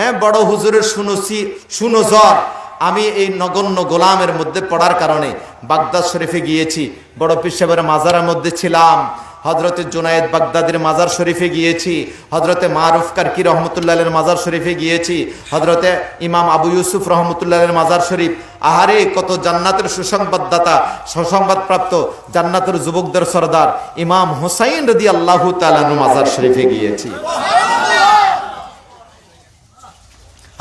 হ্যাঁ বড় হুজুরের শুনছি শুনজর আমি এই নগণ্য গোলামের মধ্যে পড়ার কারণে বাগদাদ শরীফে গিয়েছি, বড় পীর সাহেবের মাজারের মধ্যে ছিলাম হজরতে জুনায়েদ বাগদাদের মাজার শরীফে গিয়েছি হজরতে মারুফ কারকি রহমতুল্লাহের মাজার শরীফে গিয়েছি হজরতে ইমাম আবু ইউসুফ রহমতুল্লাহের মাজার শরীফ। আহারে, কত জান্নাতের সুসংবাদদাতা, সুসংবাদপ্রাপ্ত জান্নাতের যুবকদের সর্দার ইমাম হোসাইন রদি আল্লাহ তালানু মাজার শরীফে গিয়েছি।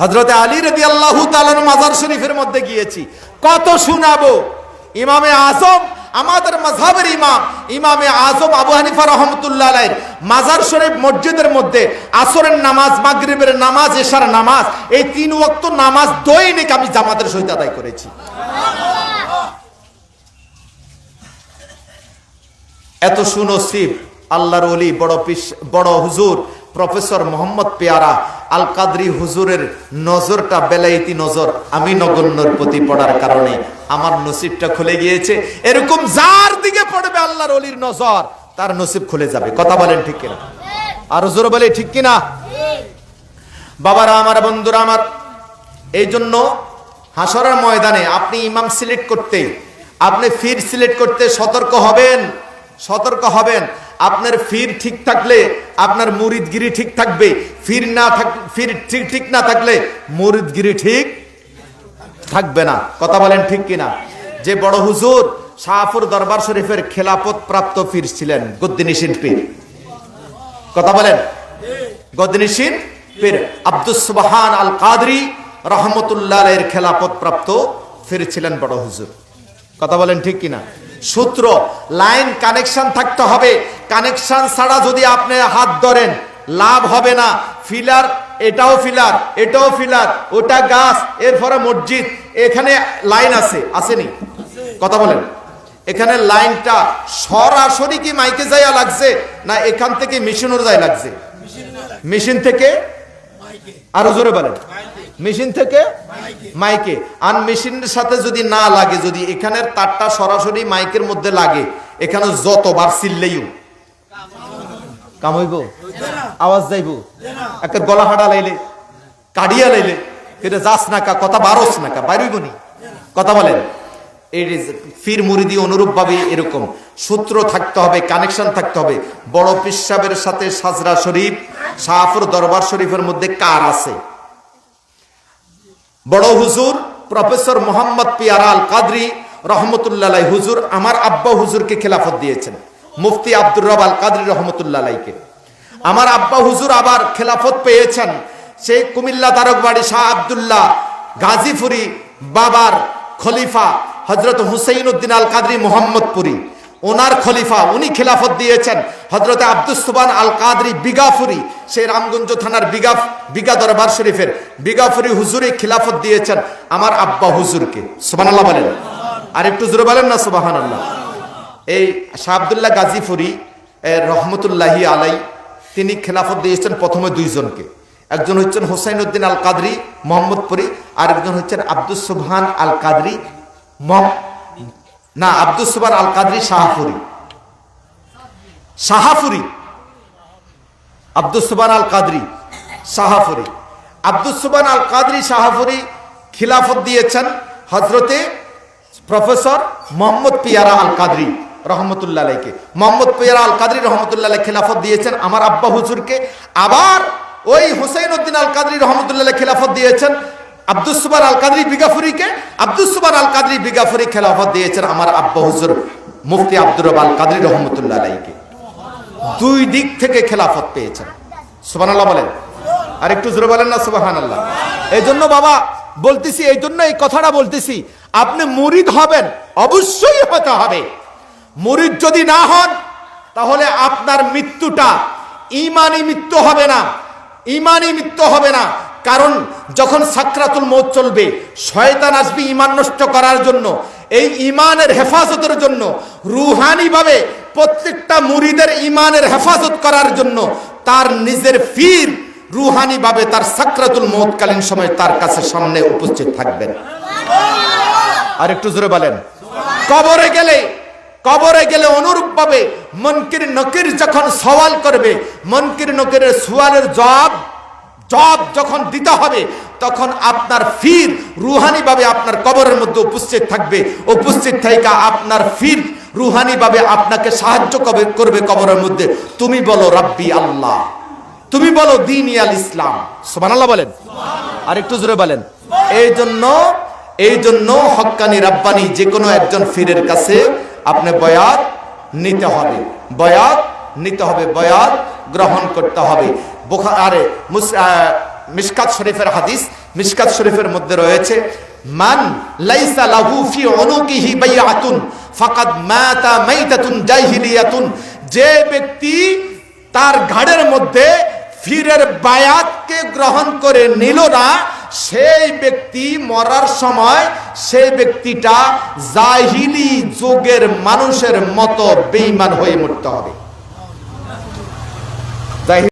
হজরতে আলী রদি আল্লাহ তালানু মাজার শরীফের মধ্যে গিয়েছি। কত শুনাবো? ইমামে আজম, আমাদের মাঝহাবের ইমাম, ইমামে আজম আবু হানিফা রহমতুল্লাহ আলাইহির মাজার শরীফ মসজিদের মধ্যে আসরের নামাজ, মাগরিবের নামাজ, এশার নামাজ, এই তিন ওয়াক্ত নামাজ দৈনিক আমি জামাতের সহিত আদায় করেছি। এত সুনসিব, আল্লাহর অলি বড় পিস, বড় হুজুর, প্রফেসর মোহাম্মদ পেয়ারা আল কাদরি হুজুরের নজরটা বেলাইতি নজর, আমি নগণ্যর প্রতি পড়ার কারণে। আমার নসিবটা খুলে গিয়েছে। এরকম যার দিকে পড়বে আল্লাহর অলির নজর, তার নসিব খুলে যাবে। কথা বলেন ঠিক কিনা? আর হুজুর বলে ঠিক কিনা? বাবারা, আমার বন্ধুরা, আমার এই জন্য হাসরের ময়দানে আপনি ইমাম সিলেক্ট করতে, আপনি ফির সিলেক্ট করতে সতর্ক হবেন সতর্ক হবেন। আপনার ফির ঠিক থাকলে আপনার মুরিদগিরি ঠিক থাকবে। ফির না থাক ফির ঠিক ঠিক না থাকলে মুরিদগিরি ঠিক থাকবে না। কথা বলেন ঠিক কিনা? যে বড় হুজুর শাহপুর দরবার শরীফের খেলাপত প্রাপ্ত ফির ছিলেন গদ্দিনিসিন পীর। কথা বলেন? গদনিসিন পীর আব্দুস সুবহান আল কাদরি রহমতুল্লাহ এর খেলাপত প্রাপ্ত ফিরেছিলেন বড় হুজুর। কথা বলেন ঠিক কিনা? সূত্র, লাইন কানেকশন থাকতে হবে। কানেকশন ছাড়া যদি আপনি হাত ধরেন, লাভ হবে না। ফিলার, এটাও ফিলার এটাও ফিলার, ওটা গাছ, এরপরে মসজিদ, এখানে লাইন আছে, আসেনি। কথা বলেন। এখানে লাইনটা সরাসরি কি মাইকে যাইয়া লাগছে, না এখান থেকে মেশিনের যায় লাগছে? মেশিন থেকে? আরও জোরে বলেন। মেশিন থেকে? মাইকে। আর মেশিনের সাথে যদি না লাগে, যদি এখানের তারটা সরাসরি মাইকের মধ্যে লাগে, এখানে যতবার চিল্লেইও কামইব। আওয়াজ যাইব। একটা গলা হাডা লাইলে কাড়িয়া লাইলে এটা যাস নাকা কথা বারোস নাকা বাইরইব নি। কথা বলেন। যে ফির মুরিদি অনুরূপ ভাবে এরকম। সূত্র থাকতে হবে কানেকশন থাকতে হবে। বড় পিসাবের সাথে সাজরা শরীফ শাহপুর দরবার শরীফের মধ্যে কার আছে? বড় হুজুর প্রফেসর মোহাম্মদ পিয়ারা আল কাদরি রহমতুল্লাহ হুজুর আমার আব্বা হুজুরকে খেলাফত দিয়েছেন। মুফতি আব্দুর রব আল কাদরি রহমতুল্লাহ আমার আব্বা হুজুর আবার খেলাফত পেয়েছেন, সেই কুমিল্লা দারকবাড়ি শাহ আবদুল্লাহ গাজীপুরি বাবার খলিফা হজরত হুসেইন উদ্দিন আল কাদরি মোহাম্মদপুরি। ওনার খলিফা, উনি খেলাফত দিয়েছেন হজরতে আব্দুস সুবান আল কাদরি বিগাফুরি, সেই রামগঞ্জ থানার বিগা বিগা দরবার শরীফের বিগাফুরি হুজুরে খিলাফত দিয়েছেন আমার আব্বা হুজুরকে। সুবান আল্লাহ বলেন। আর একটু জোরে বলেন না সুবাহান আল্লাহ এই শাহ আবদুল্লাহ গাজীপুরি এর রহমতুল্লাহি আলাই, তিনি খেলাফত দিয়েছেন প্রথমে দুইজনকে। একজন হচ্ছেন হোসাইন উদ্দিন আল কাদরি মোহাম্মদপুরি আর একজন হচ্ছেন আব্দুস সুবহান আল কাদরি না, আব্দুস সুবহান আল কাদরি শাহাফুরি শাহাফুরি আব্দুস সুবহান আল কাদরি শাহাফুরি আব্দুস সুবহান আল কাদরি শাহাফুরি খিলাফত দিয়েছেন হজরতে প্রফেসর মোহাম্মদ পিয়ারা আল কাদরি রহমতুল্লাহ আলাইকে। মোহাম্মদ পিয়ারা আল কাদরি রহমতুল্লাহ আলাই খেলাফত দিয়েছেন, আমার আব্বা হুজুরকে। আবার ওই হুসাইন উদ্দিন আল কাদরি রহমতুল্লাহ খেলাফত দিয়েছেন, আব্দুস সুবান আল কাদরি বিগাফুরিকে। আব্দুস সুবান আল কাদরি বিগাফুরি খেলাফত দিয়েছেন আমার আব্বা হুজুর মুফতি আব্দুর আল কাদরি রহমতুল্লাহ আলাইকে। দুই দিক থেকে খেলাফত পেয়েছেন। সুবান আল্লাহ বলেন। আর একটু জোরে বলেন না সুবাহান আল্লাহ এই জন্য বাবা, বলতেছি এই জন্য এই কথাটা বলতেছি, আপনি মুরিদ হবেন, অবশ্যই হতে হবে। মুরিদ যদি না হন তাহলে আপনার মৃত্যুটা ইমানি মৃত্যু হবে না ইমানি মৃত্যু হবে না। কারণ যখন সাকরাতুল মৌত চলবে শয়তান আসবে ইমান নষ্ট করার জন্য এই ইমানের হেফাজতের জন্য রুহানিভাবে প্রত্যেকটা মুরিদের ইমানের হেফাজত করার জন্য তার নিজের ফির রুহানিভাবে তার সাকরাতুল মৌতকালীন সময় তার কাছে সামনে উপস্থিত থাকবেন। আর একটু জোরে বলেন কবরে গেলে কবরে গেলে অনুরূপ ভাবে মনকির নকির যখন সওয়াল করবে, মনকির নকিরের সোয়ালের জবাব জব যখন দিতে হবে, তখন আপনার ফির রুহানি ভাবে আপনার কবরের মধ্যে উপস্থিত থাকবে। উপস্থিত থাকা আপনার ফির রুহানি ভাবে আপনাকে সাহায্য কবে- করবে কবরের মধ্যে। তুমি বলো, রাব্বি আল্লাহ। তুমি বলো, দিন আল ইসলাম। সুবহানাল্লাহ বলেন। আর একটু জোরে বলেন। এই জন্য এই জন্য হক্কানি রাব্বানি যে কোনো একজন ফিরের কাছে আপনি বয়াত নিতে হবে। বয়াত নিতে হবে, বয়াত গ্রহণ করতে হবে। বোখা আরে মুস- মিশকাত শরীফের হাদিস, মিশকাত শরীফের মধ্যে রয়েছে, মান লাইসা লাহু ফি উনুকিহি বাইআতুন, ফাকাদ মাতা মাইতাতুন জাহিলিয়াতুন যে ব্যক্তি তার ঘাড়ের মধ্যে ফিরের বায়াতকে গ্রহণ করে নিল না সেই ব্যক্তি মরার সময় সেই ব্যক্তিটা জাহিলি যুগের মানুষের মতো বেইমান হয়ে মরতে হবে।